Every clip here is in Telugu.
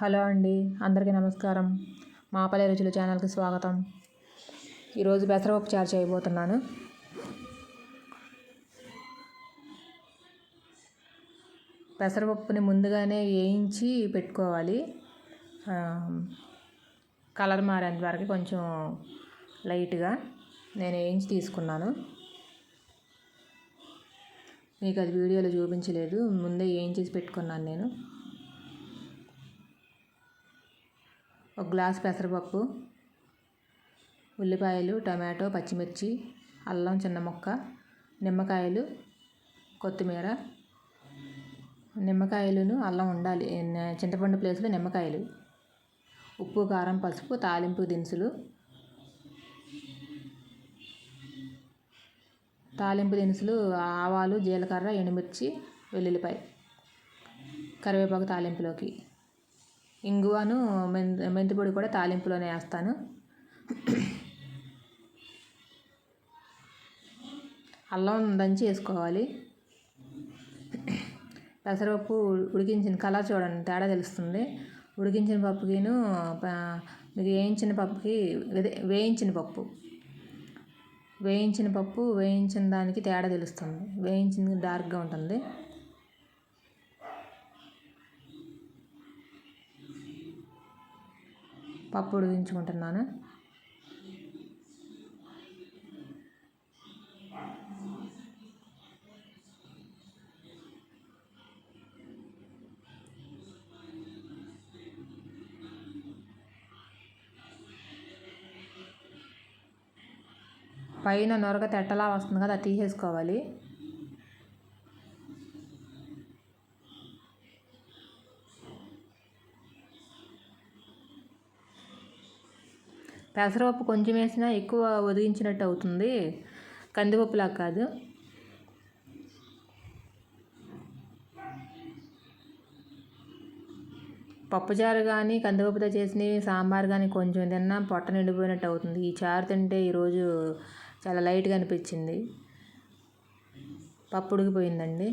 హలో అండి అందరికీ నమస్కారం. మాపల్లె రుచులు ఛానల్కి స్వాగతం. ఈరోజు పెసరపప్పు చారు చేయబోతున్నాను. పెసరపప్పుని ముందుగానే వేయించి పెట్టుకోవాలి. కలర్ మారేంత వరకు కొంచెం లైట్గా నేను వేయించి తీసుకున్నాను. మీకు అది వీడియోలో చూపించలేదు ముందే వేయించేసి పెట్టుకున్నాను నేను. ఒక గ్లాస్ పెసరపప్పు ఉల్లిపాయలు టమాటో పచ్చిమిర్చి అల్లం చిన్న ముక్క నిమ్మకాయలు కొత్తిమీర. నిమ్మకాయలును అల్లం ఉండాలి. చింతపండు ప్లేస్లో నిమ్మకాయలు. ఉప్పు కారం పసుపు తాలింపు దినుసులు. తాలింపు దినుసులు ఆవాలు జీలకర్ర ఎండుమిర్చి వెల్లుల్లిపాయ. కరివేపాకు తాలింపులోకి. ఇంగువను మెంతి మెంతిపొడి కూడా తాలింపులోనే వేస్తాను. అల్లం దంచి వేసుకోవాలి. పెసరపప్పు ఉడికించిన కలర్ చూడండి తేడా తెలుస్తుంది. ఉడికించిన పప్పుకిను మీకు వేయించిన పప్పుకి వేయించిన పప్పు. వేయించిన పప్పు వేయించిన దానికి తేడా తెలుస్తుంది. వేయించింది డార్క్గా ఉంటుంది. పప్పు ఉడికించుకుంటున్నాను. పైన నొరగ తెట్టలా వస్తుంది కదా తీసేసుకోవాలి. పెసరపప్పు కొంచెం వేసినా ఎక్కువ ఉదిగించినట్టు అవుతుంది. కందిపప్పులా కాదు. పప్పుచారు కానీ కందిపప్పుతో చేసినవి సాంబార్ కానీ కొంచెం తిన్నా పొట్ట నిండిపోయినట్టు అవుతుంది. ఈ చారు తింటే ఈరోజు చాలా లైట్గా అనిపించింది. పప్పు ఉడికిపోయిందండి.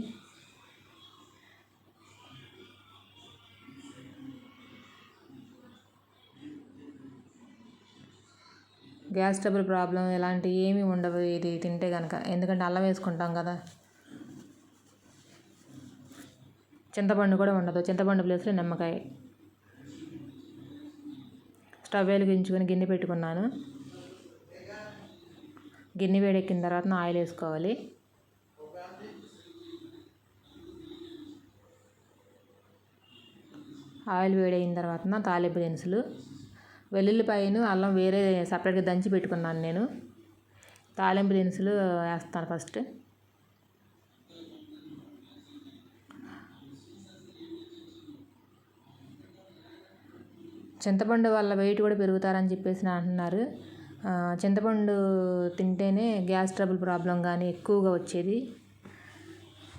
గ్యాస్ ట్రబుల్ ప్రాబ్లం ఇలాంటివి ఏమీ ఉండవు. ఇది తింటే కనుక ఎందుకంటే అల్లం వేసుకుంటాం కదా. చింతపండు కూడా ఉండదు. చింతపండు ప్లేస్లో నిమ్మకాయ. స్టవ్ వెలిగించుకొని గిన్నె పెట్టుకున్నాను. గిన్నె వేడెక్కిన తర్వాత ఆయిల్ వేసుకోవాలి. ఆయిల్ వేడైన తర్వాత తాలింపు దినుసులు. వెల్లుల్లిపాయను అల్లం వేరే సపరేట్గా దంచి పెట్టుకున్నాను నేను. తాలింపు దినుసులు వేస్తాను ఫస్ట్. చింతపండు వల్ల వెయిట్ కూడా పెరుగుతారని చెప్పేసి అంటున్నారు. చింతపండు తింటేనే గ్యాస్ ట్రబుల్ ప్రాబ్లం కానీ ఎక్కువగా వచ్చేది.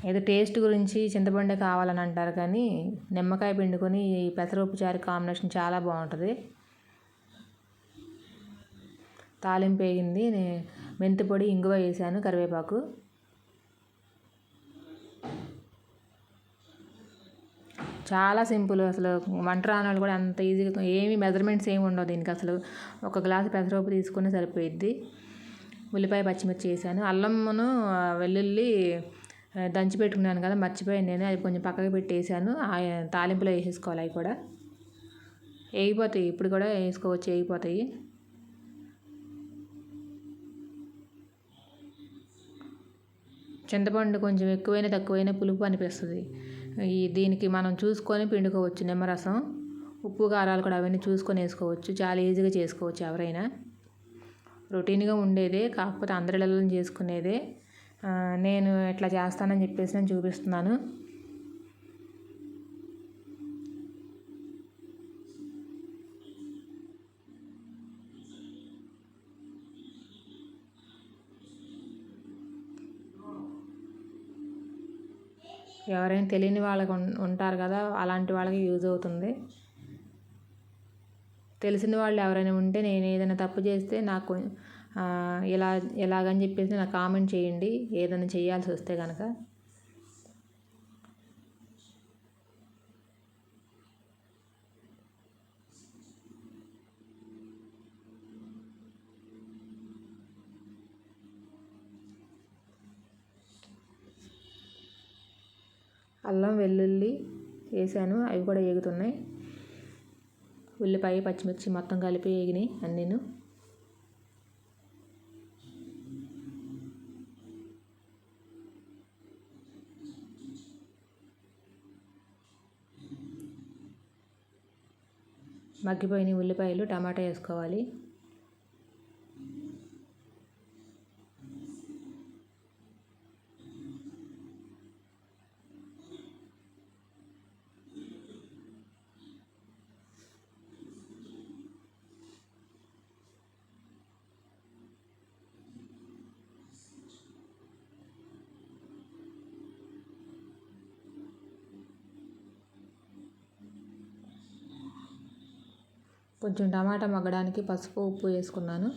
ఏదో టేస్ట్ గురించి చింతపండే కావాలని అంటారు కానీ నిమ్మకాయ పిండుకొని ఈ పెసరపప్పు చారు కాంబినేషన్ చాలా బాగుంటుంది. తాలింపు వేగింది మెంతి పొడి ఇంగువ వేసాను కరివేపాకు. చాలా సింపుల్ అసలు. వంట రాని కూడా అంత ఈజీగా ఏమి మెజర్మెంట్స్ ఏమి ఉండవు దీనికి అసలు. ఒక గ్లాసు పెసరపప్పు తీసుకుని సరిపోయిద్ది. ఉల్లిపాయ పచ్చిమిర్చి వేసాను. అల్లమ్మను వెల్లుల్లి దంచి పెట్టుకున్నాను కదా మర్చిపోయాను నేను. అది కొంచెం పక్కకి పెట్టేసాను. తాలింపులో వేసేసుకోవాలి అవి కూడా. వేగిపోతాయి. ఇప్పుడు కూడా వేసుకోవచ్చు వేగిపోతాయి. చింతపండు కొంచెం ఎక్కువైనా తక్కువైనా పులుపు అనిపిస్తుంది. ఈ దీనికి మనం చూసుకొని పిండుకోవచ్చు. నిమ్మరసం ఉప్పు కారాలు కూడా అవన్నీ చూసుకొని వేసుకోవచ్చు. చాలా ఈజీగా చేసుకోవచ్చు ఎవరైనా. రొటీన్గా ఉండేదే కాకపోతే అందరిలో చేసుకునేదే. నేను ఇట్లా చేస్తానని చెప్పేసి నేను చూపిస్తున్నాను. ఎవరైనా తెలియని వాళ్ళకి ఉంటారు కదా అలాంటి వాళ్ళకి యూజ్ అవుతుంది. తెలిసిన వాళ్ళు ఎవరైనా ఉంటే నేను ఏదైనా తప్పు చేస్తే నాకు ఇలా ఇలాగని చెప్పేసి నాకు కామెంట్ చేయండి. ఏదైనా చేయాల్సి వస్తే కనుక అల్లం వెల్లుల్లి వేసాను. అవి కూడా ఏగుతున్నాయి. ఉల్లిపాయ పచ్చిమిర్చి మొత్తం కలిపి వేగినాయి అన్నీను. మగ్గిపోయిన ఉల్లిపాయలు టమాటా వేసుకోవాలి. కొంచెం టమాటా మగ్గడానికి పసుపు ఉప్పు వేసుకున్నాను.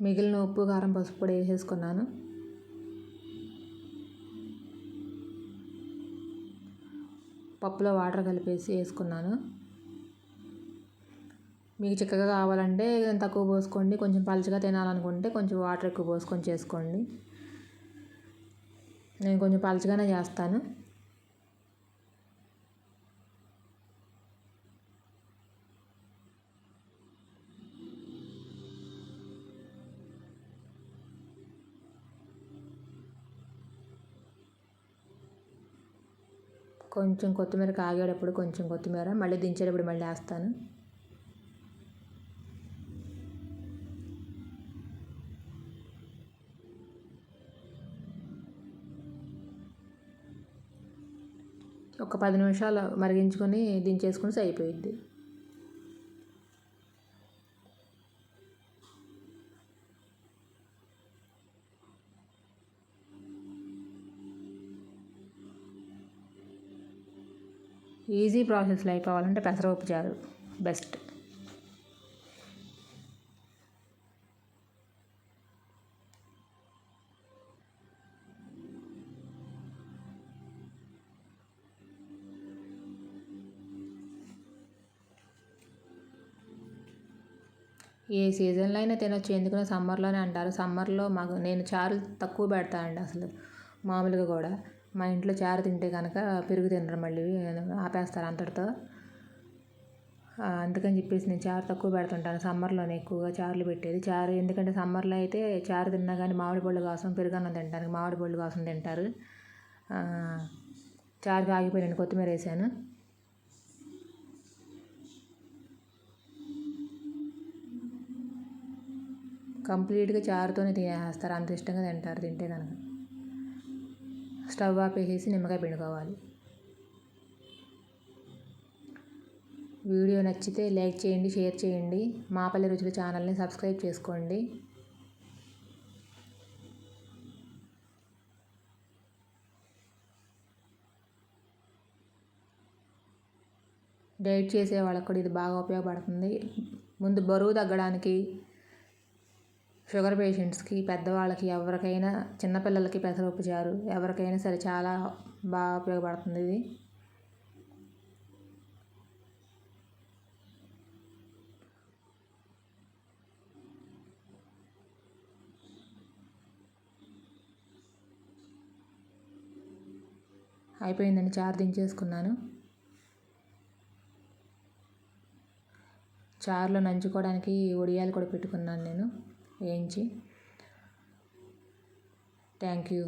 మిగిలిన ఉప్పు కారం పసుపు కూడా వేసేసుకున్నాను. పప్పులో వాటర్ కలిపేసి వేసుకున్నాను. మీకు చిక్కగా కావాలంటే తక్కువ పోసుకోండి. కొంచెం పలుచగా తినాలనుకుంటే కొంచెం వాటర్ ఎక్కువ పోసుకొని చేసుకోండి. నేను కొంచెం పలుచగానే చేస్తాను. కొంచెం కొత్తిమీర కాగేటప్పుడు కొంచెం కొత్తిమీర. మళ్ళీ దించేటప్పుడు మళ్ళీ వేస్తాను. ఒక పది నిమిషాలు మరిగించుకొని దించేసుకుని సరిపోయిద్ది. ఈజీ ప్రాసెస్లో అయిపోవాలంటే పెసరపప్పు చారు బెస్ట్. ఏ సీజన్లో అయినా తినొచ్చు. ఎందుకంటే సమ్మర్లోనే అంటారు. సమ్మర్లో మాకు నేను చారు తక్కువ పెడతానండి అసలు. మామూలుగా కూడా. మా ఇంట్లో చారు తింటే కనుక పెరుగు తినరు మళ్ళీ ఆపేస్తారు అంతటితో. అందుకని చెప్పేసి నేను చారు తక్కువ పెడుతుంటాను. సమ్మర్లోనే ఎక్కువగా చారులు పెట్టేది. చారు ఎందుకంటే సమ్మర్లో అయితే చారు తిన్నా కానీ మామిడి పళ్ళు కోసం పెరుగన్నం తింటారు మామిడి పళ్ళు కోసం తింటారు. చారుకి ఆగిపోయినాను కొత్తిమీర వేసాను. కంప్లీట్గా చారుతోనే తినేస్తారు. అంత ఇష్టంగా తింటారు తింటే కనుక స్టవ్ ఆపేసేసి నిమ్మకాయ పిండుకోవాలి. వీడియో నచ్చితే లైక్ చేయండి షేర్ చేయండి. మాపల్లె రుచుల ఛానల్ని సబ్స్క్రైబ్ చేసుకోండి. డైట్ చేసే వాళ్ళకి కూడా ఇది బాగా ఉపయోగపడుతుంది. ముందు బరువు తగ్గడానికి షుగర్ పేషెంట్స్కి పెద్దవాళ్ళకి ఎవరికైనా చిన్నపిల్లలకి పెసరపప్పు చారు ఎవరికైనా సరే చాలా బాగా ఉపయోగపడుతుంది ఇది. అయిపోయిందండి చారు దించేసుకున్నాను. చారులో నంచుకోవడానికి ఒడియాలు కూడా పెట్టుకున్నాను నేను. यांची थँक्यू